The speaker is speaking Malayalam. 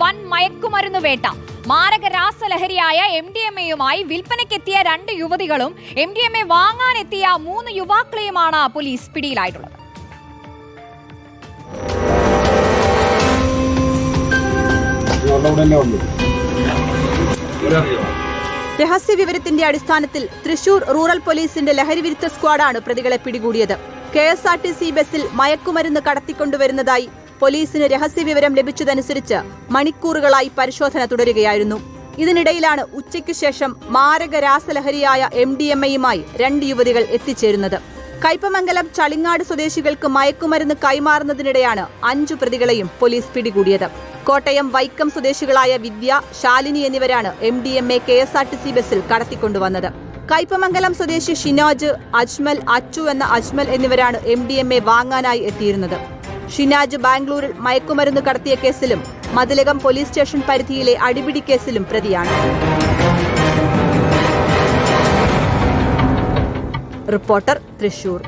വൻ മയക്കുമരുന്ന് വേട്ട. മാരക രാസലഹരിയായ എം ഡി എം എയുമായി വിൽപ്പനയ്ക്കെത്തിയ രണ്ട് യുവതികളും എം ഡി എം എ വാങ്ങാനെത്തിയ മൂന്ന് യുവാക്കളെയുമാണ് പോലീസ് പിടിയിലായിട്ടുള്ളത്. രഹസ്യ വിവരത്തിന്റെ അടിസ്ഥാനത്തിൽ തൃശൂർ റൂറൽ പോലീസിന്റെ ലഹരി ലഹരിവിരുദ്ധ സ്ക്വാഡാണ് പ്രതികളെ പിടികൂടിയത്. K S R T C ബസ്സിൽ മയക്കുമരുന്ന് കടത്തിക്കൊണ്ടുവരുന്നതായി പോലീസിന് രഹസ്യ വിവരം ലഭിച്ചതനുസരിച്ച് മണിക്കൂറുകളായി പരിശോധന തുടരുകയായിരുന്നു. ഇതിനിടയിലാണ് ഉച്ചയ്ക്ക് ശേഷം മാരക രാസലഹരിയായ എം ഡി എം എയുമായി രണ്ട് യുവതികൾ എത്തിച്ചേരുന്നത്. കയ്പമംഗലം ചളിങ്ങാട് സ്വദേശികൾക്ക് മയക്കുമരുന്ന് കൈമാറുന്നതിനിടെയാണ് അഞ്ചു പ്രതികളെയും പോലീസ് പിടികൂടിയത്. കോട്ടയം വൈക്കം സ്വദേശികളായ വിദ്യ ശാലിനി എന്നിവരാണ് M D M A K S R T C ബസ്സിൽ കടത്തിക്കൊണ്ടുവന്നത്. കയ്പമംഗലം സ്വദേശി ഷിനോജ് അജ്മൽ അച്ചു എന്ന അജ്മൽ എന്നിവരാണ് എം ഡി എം എ വാങ്ങാനായി എത്തിയിരുന്നത്. ഷിനാജ് ബാംഗ്ലൂരിൽ മയക്കുമരുന്ന് കടത്തിയ കേസിലും മതിലകം പോലീസ് സ്റ്റേഷൻ പരിധിയിലെ അടിപിടി കേസിലും പ്രതിയാണ്. റിപ്പോർട്ടർ തൃശൂർ.